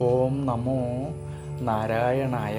ഓം നമോ നാരായണായ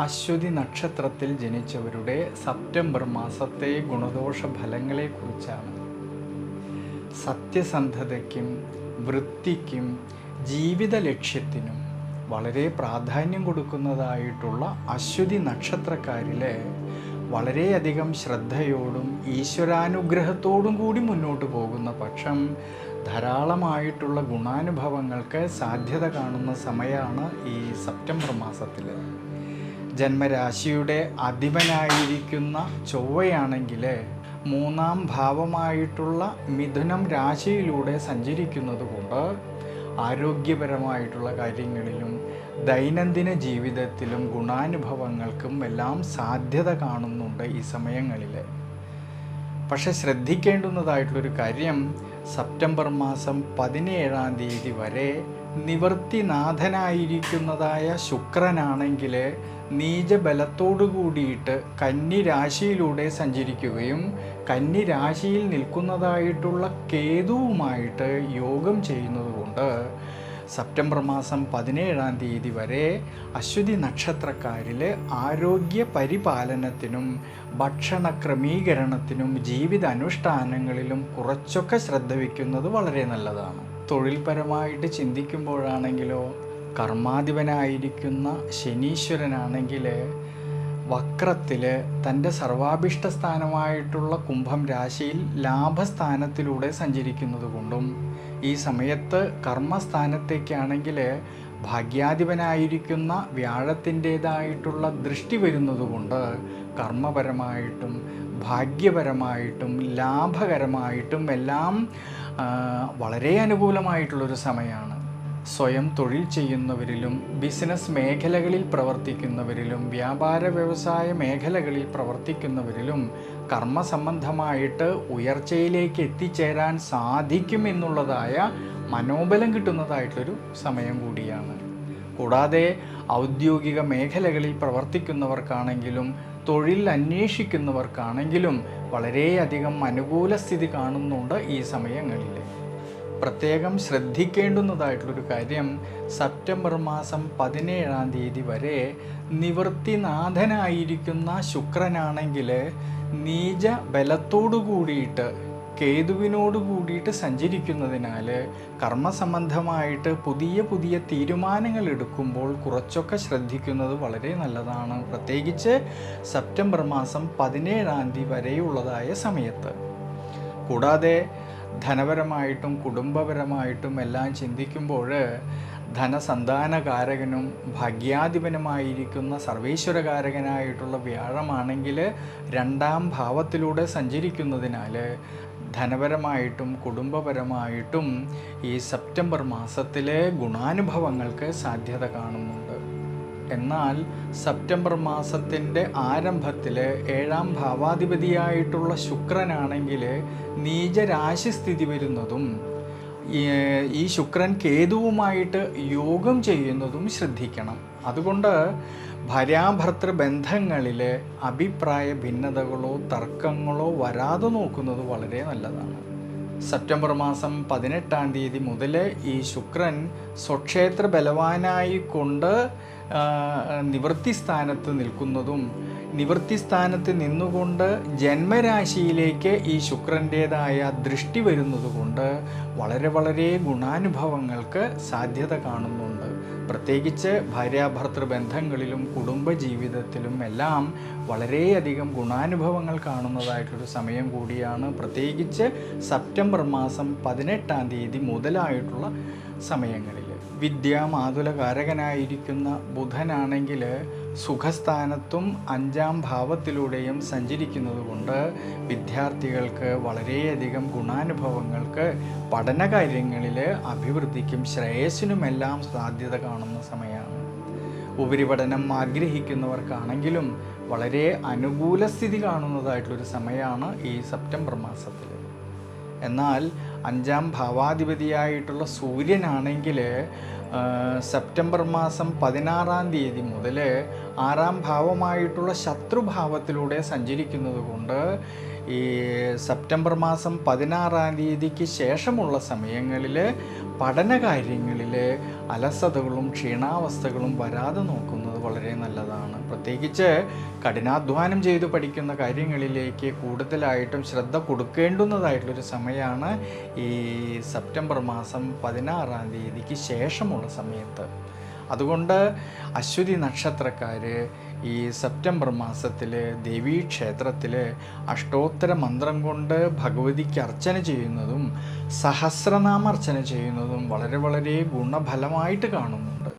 അശ്വതി നക്ഷത്രത്തിൽ ജനിച്ചവരുടെ സെപ്റ്റംബർ മാസത്തെ ഗുണദോഷ ഫലങ്ങളെക്കുറിച്ചാണ് സത്യസന്ധതയ്ക്കും വൃത്തിക്കും ജീവിത ലക്ഷ്യത്തിനും വളരെ പ്രാധാന്യം കൊടുക്കുന്നതായിട്ടുള്ള അശ്വതി നക്ഷത്രക്കാരിലെ വളരെയധികം ശ്രദ്ധയോടും ഈശ്വരാനുഗ്രഹത്തോടും കൂടി മുന്നോട്ട് പോകുന്ന പക്ഷം ധാരാളമായിട്ടുള്ള ഗുണാനുഭവങ്ങൾക്ക് സാധ്യത കാണുന്ന സമയമാണ് ഈ സെപ്റ്റംബർ മാസത്തിൽ ജന്മരാശിയുടെ അധിപനായിരിക്കുന്ന ചൊവ്വയാണെങ്കിൽ മൂന്നാം ഭാവമായിട്ടുള്ള മിഥുനം രാശിയിലൂടെ സഞ്ചരിക്കുന്നത് കൊണ്ട് ആരോഗ്യപരമായിട്ടുള്ള കാര്യങ്ങളിലും ദൈനംദിന ജീവിതത്തിലും ഗുണാനുഭവങ്ങൾക്കും എല്ലാം സാധ്യത കാണുന്നുണ്ട് ഈ സമയങ്ങളിൽ പക്ഷെ ശ്രദ്ധിക്കേണ്ടുന്നതായിട്ടുള്ളൊരു കാര്യം സെപ്റ്റംബർ മാസം പതിനേഴാം തീയതി വരെ നിവർത്തിനാഥനായിരിക്കുന്നതായ ശുക്രനാണെങ്കിൽ നീചബലത്തോടു കൂടിയിട്ട് കന്നി രാശിയിലൂടെ സഞ്ചരിക്കുകയും കന്നി രാശിയിൽ നിൽക്കുന്നതായിട്ടുള്ള കേതുവുമായിട്ട് യോഗം ചെയ്യുന്നതുകൊണ്ട് സെപ്റ്റംബർ മാസം പതിനേഴാം തീയതി വരെ അശ്വതി നക്ഷത്രക്കാരിൽ ആരോഗ്യ പരിപാലനത്തിനും ഭക്ഷണ ക്രമീകരണത്തിനും ജീവിത അനുഷ്ഠാനങ്ങളിലും കുറച്ചൊക്കെ ശ്രദ്ധ വയ്ക്കുന്നത് വളരെ നല്ലതാണ്. തൊഴിൽപരമായിട്ട് ചിന്തിക്കുമ്പോഴാണെങ്കിലോ കർമാധിപനായിരിക്കുന്ന ശനീശ്വരനാണെങ്കിൽ വക്രത്തിൽ തന്റെ സർവാഭിഷ്ട സ്ഥാനമായിട്ടുള്ള കുംഭം രാശിയിൽ ലാഭസ്ഥാനത്തിലൂടെ സഞ്ചരിക്കുന്നത് കൊണ്ടും ഈ സമയത്ത് കർമ്മസ്ഥാനത്തേക്കാണെങ്കിൽ ഭാഗ്യാധിപനായിരിക്കുന്ന വ്യാഴത്തിന്റേതായിട്ടുള്ള ദൃഷ്ടി വരുന്നതുകൊണ്ട് കർമ്മപരമായിട്ടും ഭാഗ്യപരമായിട്ടും ലാഭകരമായിട്ടും എല്ലാം വളരെ അനുകൂലമായിട്ടുള്ളൊരു സമയമാണ്. സ്വയം തൊഴിൽ ചെയ്യുന്നവരിലും ബിസിനസ് മേഖലകളിൽ പ്രവർത്തിക്കുന്നവരിലും വ്യാപാര വ്യവസായ മേഖലകളിൽ പ്രവർത്തിക്കുന്നവരിലും കർമ്മസംബന്ധമായിട്ട് ഉയർച്ചയിലേക്ക് എത്തിച്ചേരാൻ സാധിക്കും സാധിക്കുമെന്നുള്ളതായ മനോബലം കിട്ടുന്നതായിട്ടൊരു സമയം കൂടിയാണ്. കൂടാതെ ഔദ്യോഗിക മേഖലകളിൽ പ്രവർത്തിക്കുന്നവർക്കാണെങ്കിലും തൊഴിൽ അന്വേഷിക്കുന്നവർക്കാണെങ്കിലും വളരെയധികം അനുകൂല സ്ഥിതി കാണുന്നുണ്ട് ഈ സമയങ്ങളിൽ പ്രത്യേകം ശ്രദ്ധിക്കേണ്ടുന്നതായിട്ടുള്ളൊരു കാര്യം സെപ്റ്റംബർ മാസം പതിനേഴാം തീയതി വരെ നിവൃത്തിനാഥനായിരിക്കുന്ന ശുക്രനാണെങ്കിൽ നീച ബലത്തോടു കൂടിയിട്ട് കേതുവിനോട് കൂടിയിട്ട് സഞ്ചരിക്കുന്നതിനാൽ കർമ്മസംബന്ധമായിട്ട് പുതിയ പുതിയ തീരുമാനങ്ങൾ എടുക്കുമ്പോൾ കുറച്ചൊക്കെ ശ്രദ്ധിക്കുന്നത് വളരെ നല്ലതാണ്. പ്രത്യേകിച്ച് സെപ്റ്റംബർ മാസം പതിനേഴാം തീയതി വരെയുള്ളതായ സമയത്ത്. കൂടാതെ ധനപരമായിട്ടും കുടുംബപരമായിട്ടും എല്ലാം ചിന്തിക്കുമ്പോൾ ധനസന്താനകാരകനും ഭാഗ്യാധിപനുമായിരിക്കുന്ന സർവേശ്വരകാരകനായിട്ടുള്ള വ്യാഴമാണെങ്കിൽ രണ്ടാം ഭാവത്തിലൂടെ സഞ്ചരിക്കുന്നതിനാൽ ധനപരമായിട്ടും കുടുംബപരമായിട്ടും ഈ സെപ്റ്റംബർ മാസത്തിലെ ഗുണാനുഭവങ്ങൾക്ക് സാധ്യത കാണുന്നുണ്ട്. എന്നാൽ സെപ്റ്റംബർ മാസത്തിന്റെ ആരംഭത്തിൽ ഏഴാം ഭാവാധിപതിയായിട്ടുള്ള ശുക്രനാണെങ്കിൽ നീചരാശി സ്ഥിതി വരുന്നതും ഈ- ശുക്രൻ കേതുവുമായിട്ട് യോഗം ചെയ്യുന്നതും ശ്രദ്ധിക്കണം. അതുകൊണ്ട് ഭര്യാഭർത്തൃ ബന്ധങ്ങളിൽ അഭിപ്രായ ഭിന്നതകളോ തർക്കങ്ങളോ വരാതെ നോക്കുന്നത് വളരെ നല്ലതാണ്. സെപ്റ്റംബർ മാസം പതിനെട്ടാം തീയതി മുതൽ ഈ ശുക്രൻ സ്വക്ഷേത്ര ബലവാനായി കൊണ്ട് ആ, നിവൃത്തി സ്ഥാനത്ത് നിൽക്കുന്നതും നിവൃത്തി സ്ഥാനത്ത് നിന്നുകൊണ്ട് ജന്മരാശിയിലേക്ക് ഈ ശുക്രന്റേതായ ദൃഷ്ടി വരുന്നതുകൊണ്ട് വളരെ വളരെ ഗുണാനുഭവങ്ങൾക്ക് സാധ്യത കാണുന്നുണ്ട്. പ്രത്യേകിച്ച് ഭാര്യാഭർത്തൃ ബന്ധങ്ങളിലും കുടുംബജീവിതത്തിലും എല്ലാം വളരെയധികം ഗുണാനുഭവങ്ങൾ കാണുന്നതായിട്ടൊരു സമയം കൂടിയാണ്. പ്രത്യേകിച്ച് സെപ്റ്റംബർ മാസം പതിനെട്ടാം തീയതി മുതലായിട്ടുള്ള സമയങ്ങളിൽ. വിദ്യാമാതുലകാരകനായിരിക്കുന്ന ബുധനാണെങ്കിൽ സുഖസ്ഥാനത്തും അഞ്ചാം ഭാവത്തിലൂടെയും സഞ്ചരിക്കുന്നത് കൊണ്ട് വിദ്യാർത്ഥികൾക്ക് വളരെയധികം ഗുണാനുഭവങ്ങൾക്ക് പഠനകാര്യങ്ങളിൽ അഭിവൃദ്ധിക്കും ശ്രേയസ്സിനുമെല്ലാം സാധ്യത കാണുന്ന സമയമാണ്. ഉപരിപഠനം ആഗ്രഹിക്കുന്നവർക്കാണെങ്കിലും വളരെ അനുകൂല സ്ഥിതി കാണുന്നതായിട്ടുള്ളൊരു സമയമാണ് ഈ സെപ്റ്റംബർ മാസത്തിൽ എന്നാൽ അഞ്ചാം ഭാവാധിപതിയായിട്ടുള്ള സൂര്യനാണെങ്കിൽ സെപ്റ്റംബർ മാസം പതിനാറാം തീയതി മുതൽ ആറാം ഭാവമായിട്ടുള്ള ശത്രുഭാവത്തിലൂടെ സഞ്ചരിക്കുന്നത് കൊണ്ട് ഈ സെപ്റ്റംബർ മാസം പതിനാറാം തീയതിക്ക് ശേഷമുള്ള സമയങ്ങളിൽ പഠനകാര്യങ്ങളിൽ അലസതകളും ക്ഷീണാവസ്ഥകളും വരാതെ നോക്കുന്നത് വളരെ നല്ലതാണ്. പ്രത്യേകിച്ച് കഠിനാധ്വാനം ചെയ്ത് പഠിക്കുന്ന കാര്യങ്ങളിലേക്ക് കൂടുതലായിട്ടും ശ്രദ്ധ കൊടുക്കേണ്ടുന്നതായിട്ടുള്ളൊരു സമയമാണ് ഈ സെപ്റ്റംബർ മാസം പതിനാറാം തീയതിക്ക് ശേഷമുള്ള സമയത്ത്. അതുകൊണ്ട് അശ്വതി നക്ഷത്രക്കാർ ഈ സെപ്റ്റംബർ മാസത്തിൽ ദേവീക്ഷേത്രത്തിൽ അഷ്ടോത്തര മന്ത്രം കൊണ്ട് ഭഗവതിക്ക് അർച്ചന ചെയ്യുന്നതും സഹസ്രനാമർച്ചന ചെയ്യുന്നതും വളരെ വളരെ ഗുണഫലമായിട്ട് കാണുന്നുണ്ട്.